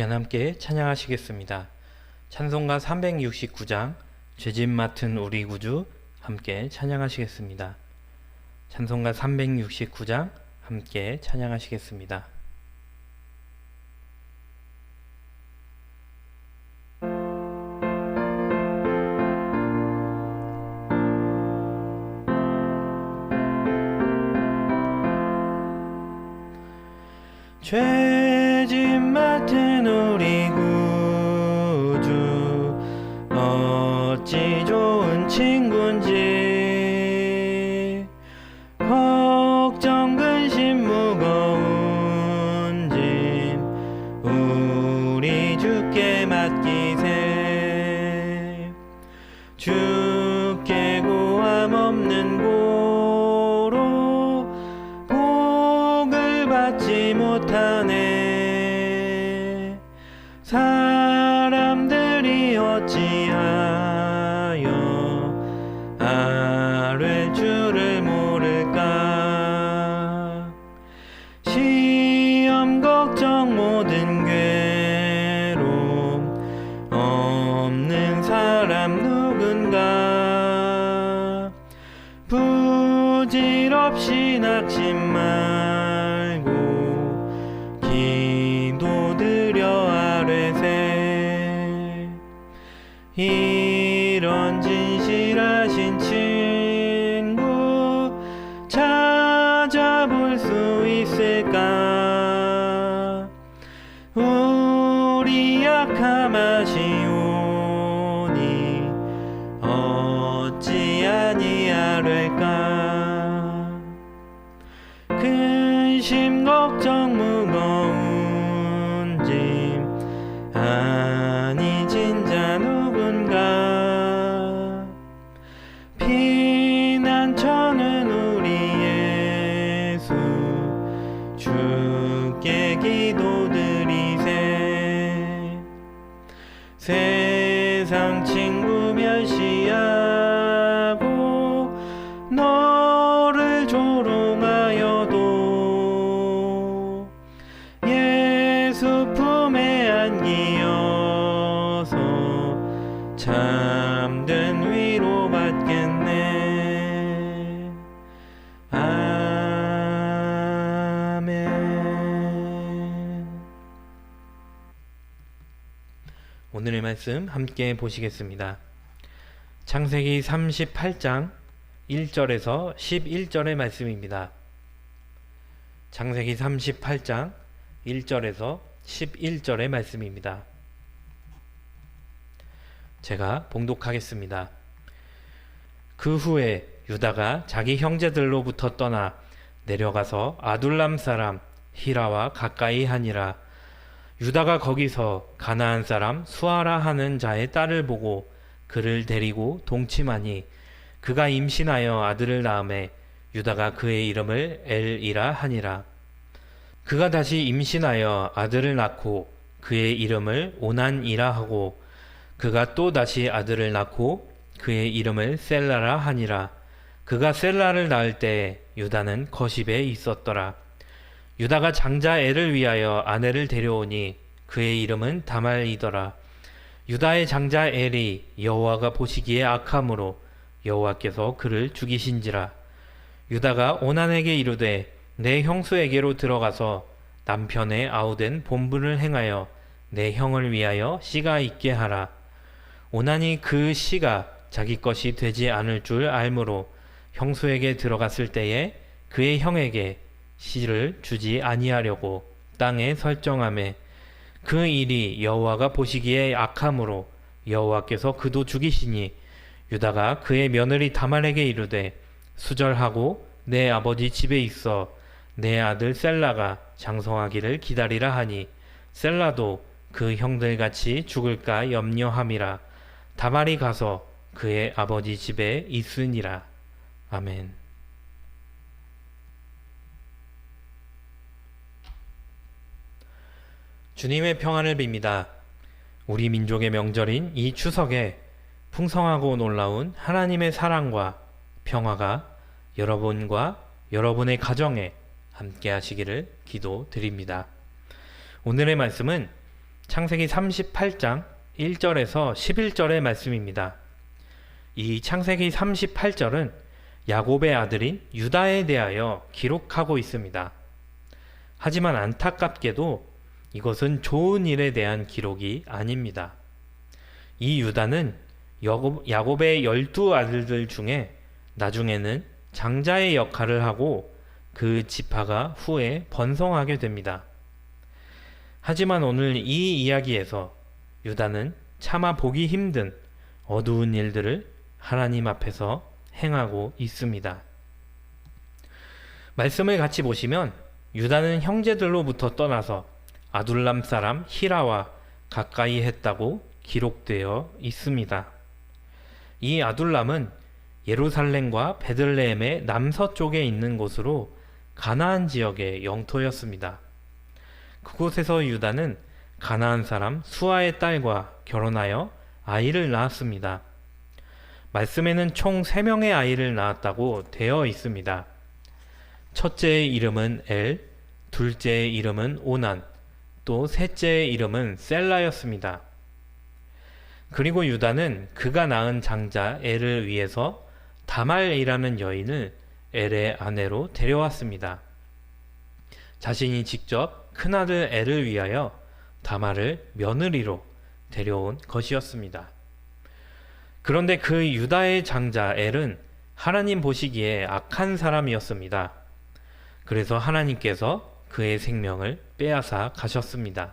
시간 함께 찬양하시겠습니다. 찬송가 369장 죄짐 맡은 우리 구주 함께 찬양하시겠습니다. 찬송가 369장 함께 찬양하시겠습니다. 걱정 근심 무거운 짐. 우리 주께 맡기세 주께 고함 없는 고로 복을 받지 못하네. 사람들이 어찌하여 아뢰 모를 진실하 안기어서 참된 위로 받겠네 아멘 오늘의 말씀 함께 보시겠습니다. 창세기 38장 1절에서 11절의 말씀입니다. 창세기 38장 1절에서 11절의 말씀입니다. 제가 봉독하겠습니다. 그 후에 유다가 자기 형제들로부터 떠나 내려가서 아둘람 사람 히라와 가까이 하니라. 유다가 거기서 가나안 사람 수아라 하는 자의 딸을 보고 그를 데리고 동침하니 그가 임신하여 아들을 낳음에 유다가 그의 이름을 엘이라 하니라. 그가 다시 임신하여 아들을 낳고 그의 이름을 오난이라 하고 그가 또 다시 아들을 낳고 그의 이름을 셀라라 하니라. 그가 셀라를 낳을 때 유다는 거십에 있었더라. 유다가 장자 엘을 위하여 아내를 데려오니 그의 이름은 다말이더라. 유다의 장자 엘이 여호와가 보시기에 악함으로 여호와께서 그를 죽이신지라. 유다가 오난에게 이르되 내 형수에게로 들어가서 남편의 아우된 본분을 행하여 내 형을 위하여 씨가 있게 하라. 오난이 그 씨가 자기 것이 되지 않을 줄 알므로 형수에게 들어갔을 때에 그의 형에게 씨를 주지 아니하려고 땅에 설정함에 그 일이 여호와가 보시기에 악함으로 여호와께서 그도 죽이시니 유다가 그의 며느리 다말에게 이르되 수절하고 내 아버지 집에 있어 내 아들 셀라가 장성하기를 기다리라 하니 셀라도 그 형들같이 죽을까 염려함이라 다말이 가서 그의 아버지 집에 있으니라 아멘. 주님의 평안을 빕니다. 우리 민족의 명절인 이 추석에 풍성하고 놀라운 하나님의 사랑과 평화가 여러분과 여러분의 가정에 함께 하시기를 기도드립니다. 오늘의 말씀은 창세기 38장 1절에서 11절의 말씀입니다. 이 창세기 38절은 야곱의 아들인 유다에 대하여 기록하고 있습니다. 하지만 안타깝게도 이것은 좋은 일에 대한 기록이 아닙니다. 이 유다는 야곱, 야곱의 열두 아들들 중에 나중에는 장자의 역할을 하고 그 지파가 후에 번성하게 됩니다. 하지만 오늘 이 이야기에서 유다는 차마 보기 힘든 어두운 일들을 하나님 앞에서 행하고 있습니다. 말씀을 같이 보시면 유다는 형제들로부터 떠나서 아둘람 사람 히라와 가까이 했다고 기록되어 있습니다. 이 아둘람은 예루살렘과 베들레헴의 남서쪽에 있는 곳으로 가나안 지역의 영토였습니다. 그곳에서 유다는 가나안 사람 수아의 딸과 결혼하여 아이를 낳았습니다. 말씀에는 총 3명의 아이를 낳았다고 되어 있습니다. 첫째의 이름은 엘, 둘째의 이름은 오난, 또 셋째의 이름은 셀라였습니다. 그리고 유다는 그가 낳은 장자 엘을 위해서 다말이라는 여인을 엘의 아내로 데려왔습니다. 자신이 직접 큰아들 엘을 위하여 다말을 며느리로 데려온 것이었습니다. 그런데 그 유다의 장자 엘은 하나님 보시기에 악한 사람이었습니다. 그래서 하나님께서 그의 생명을 빼앗아 가셨습니다.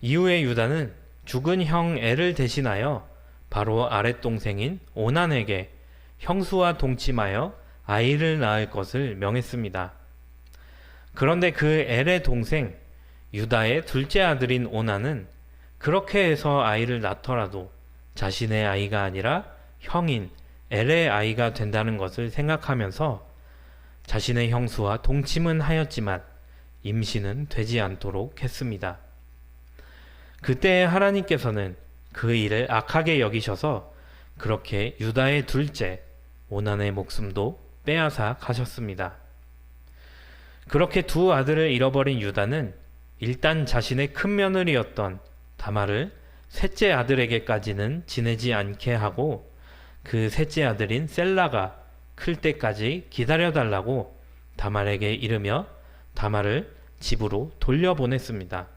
이후에 유다는 죽은 형 엘을 대신하여 바로 아랫동생인 오난에게 형수와 동침하여 아이를 낳을 것을 명했습니다. 그런데 그 엘의 동생 유다의 둘째 아들인 오난은 그렇게 해서 아이를 낳더라도 자신의 아이가 아니라 형인 엘의 아이가 된다는 것을 생각하면서 자신의 형수와 동침은 하였지만 임신은 되지 않도록 했습니다. 그때 하나님께서는 그 일을 악하게 여기셔서 그렇게 유다의 둘째 오난의 목숨도 빼앗아 가셨습니다. 그렇게 두 아들을 잃어버린 유다는 일단 자신의 큰 며느리였던 다말을 셋째 아들에게까지는 지내지 않게 하고 그 셋째 아들인 셀라가 클 때까지 기다려달라고 다말에게 이르며 다말을 집으로 돌려보냈습니다.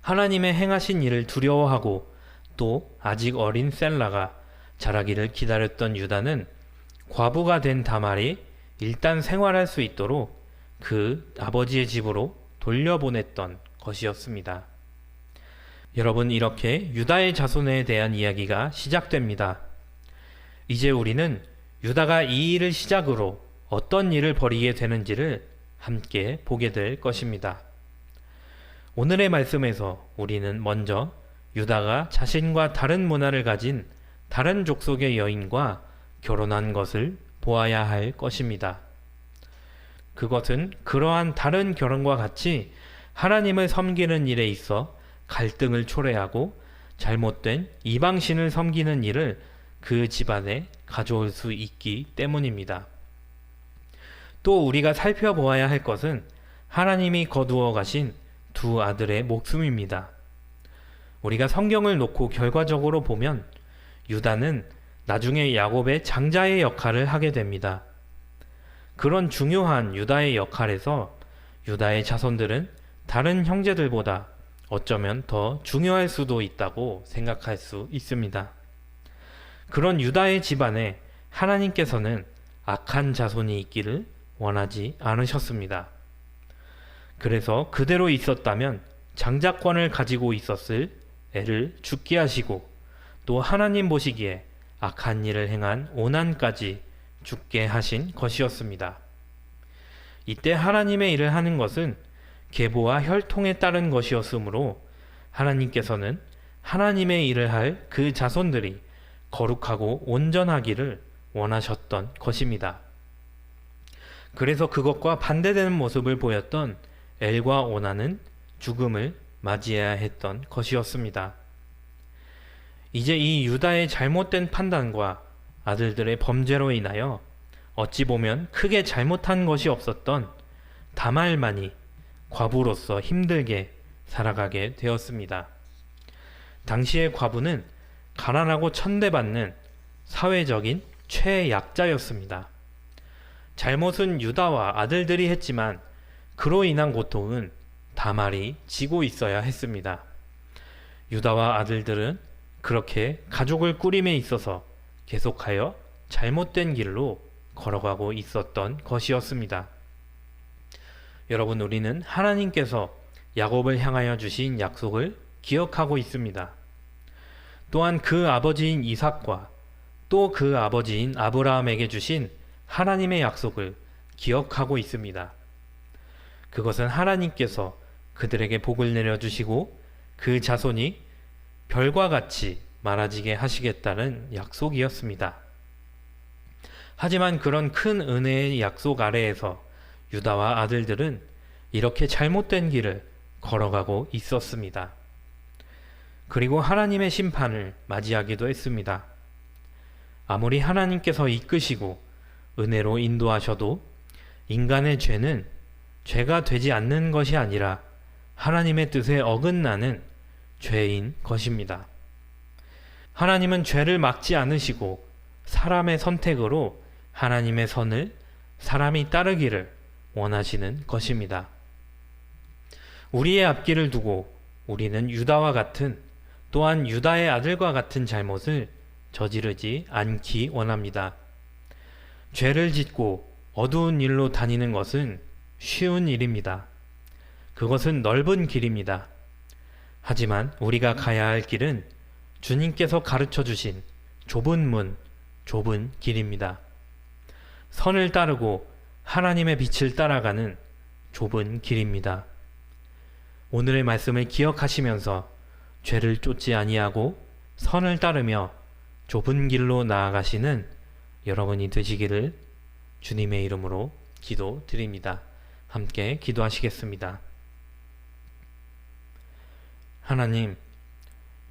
하나님의 행하신 일을 두려워하고 또 아직 어린 셀라가 자라기를 기다렸던 유다는 과부가 된 다말이 일단 생활할 수 있도록 그 아버지의 집으로 돌려보냈던 것이었습니다. 여러분, 이렇게 유다의 자손에 대한 이야기가 시작됩니다. 이제 우리는 유다가 이 일을 시작으로 어떤 일을 벌이게 되는지를 함께 보게 될 것입니다. 오늘의 말씀에서 우리는 먼저 유다가 자신과 다른 문화를 가진 다른 족속의 여인과 결혼한 것을 보아야 할 것입니다. 그것은 그러한 다른 결혼과 같이 하나님을 섬기는 일에 있어 갈등을 초래하고 잘못된 이방신을 섬기는 일을 그 집안에 가져올 수 있기 때문입니다. 또 우리가 살펴보아야 할 것은 하나님이 거두어 가신 두 아들의 목숨입니다. 우리가 성경을 놓고 결과적으로 보면 유다는 나중에 야곱의 장자의 역할을 하게 됩니다. 그런 중요한 유다의 역할에서 유다의 자손들은 다른 형제들보다 어쩌면 더 중요할 수도 있다고 생각할 수 있습니다. 그런 유다의 집안에 하나님께서는 악한 자손이 있기를 원하지 않으셨습니다. 그래서 그대로 있었다면 장자권을 가지고 있었을 애를 죽게 하시고 또 하나님 보시기에 악한 일을 행한 오난까지 죽게 하신 것이었습니다. 이때 하나님의 일을 하는 것은 계보와 혈통에 따른 것이었으므로 하나님께서는 하나님의 일을 할 그 자손들이 거룩하고 온전하기를 원하셨던 것입니다. 그래서 그것과 반대되는 모습을 보였던 엘과 오나는 죽음을 맞이해야 했던 것이었습니다. 이제 이 유다의 잘못된 판단과 아들들의 범죄로 인하여 어찌 보면 크게 잘못한 것이 없었던 다말만이 과부로서 힘들게 살아가게 되었습니다. 당시의 과부는 가난하고 천대받는 사회적인 최약자였습니다. 잘못은 유다와 아들들이 했지만 그로 인한 고통은 다말이 지고 있어야 했습니다. 유다와 아들들은 그렇게 가족을 꾸림에 있어서 계속하여 잘못된 길로 걸어가고 있었던 것이었습니다. 여러분 우리는 하나님께서 야곱을 향하여 주신 약속을 기억하고 있습니다. 또한 그 아버지인 이삭과 또 그 아버지인 아브라함에게 주신 하나님의 약속을 기억하고 있습니다. 그것은 하나님께서 그들에게 복을 내려주시고 그 자손이 별과 같이 많아지게 하시겠다는 약속이었습니다. 하지만 그런 큰 은혜의 약속 아래에서 유다와 아들들은 이렇게 잘못된 길을 걸어가고 있었습니다. 그리고 하나님의 심판을 맞이하기도 했습니다. 아무리 하나님께서 이끄시고 은혜로 인도하셔도 인간의 죄는 죄가 되지 않는 것이 아니라 하나님의 뜻에 어긋나는 죄인 것입니다. 하나님은 죄를 막지 않으시고 사람의 선택으로 하나님의 선을 사람이 따르기를 원하시는 것입니다. 우리의 앞길을 두고 우리는 유다와 같은 또한 유다의 아들과 같은 잘못을 저지르지 않기 원합니다. 죄를 짓고 어두운 일로 다니는 것은 쉬운 일입니다. 그것은 넓은 길입니다. 하지만 우리가 가야 할 길은 주님께서 가르쳐 주신 좁은 문, 좁은 길입니다. 선을 따르고 하나님의 빛을 따라가는 좁은 길입니다. 오늘의 말씀을 기억하시면서 죄를 쫓지 아니하고 선을 따르며 좁은 길로 나아가시는 여러분이 되시기를 주님의 이름으로 기도드립니다. 함께 기도하시겠습니다. 하나님,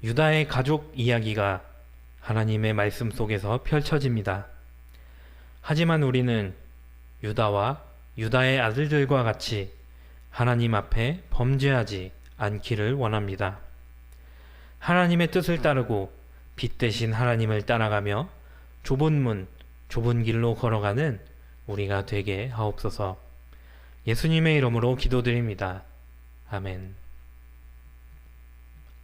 유다의 가족 이야기가 하나님의 말씀 속에서 펼쳐집니다. 하지만 우리는 유다와 유다의 아들들과 같이 하나님 앞에 범죄하지 않기를 원합니다. 하나님의 뜻을 따르고 빛 대신 하나님을 따라가며 좁은 문, 좁은 길로 걸어가는 우리가 되게 하옵소서. 예수님의 이름으로 기도드립니다. 아멘.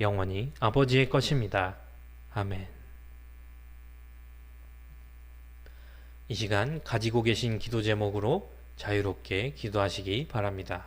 영원히 아버지의 것입니다. 아멘. 이 시간 가지고 계신 기도 제목으로 자유롭게 기도하시기 바랍니다.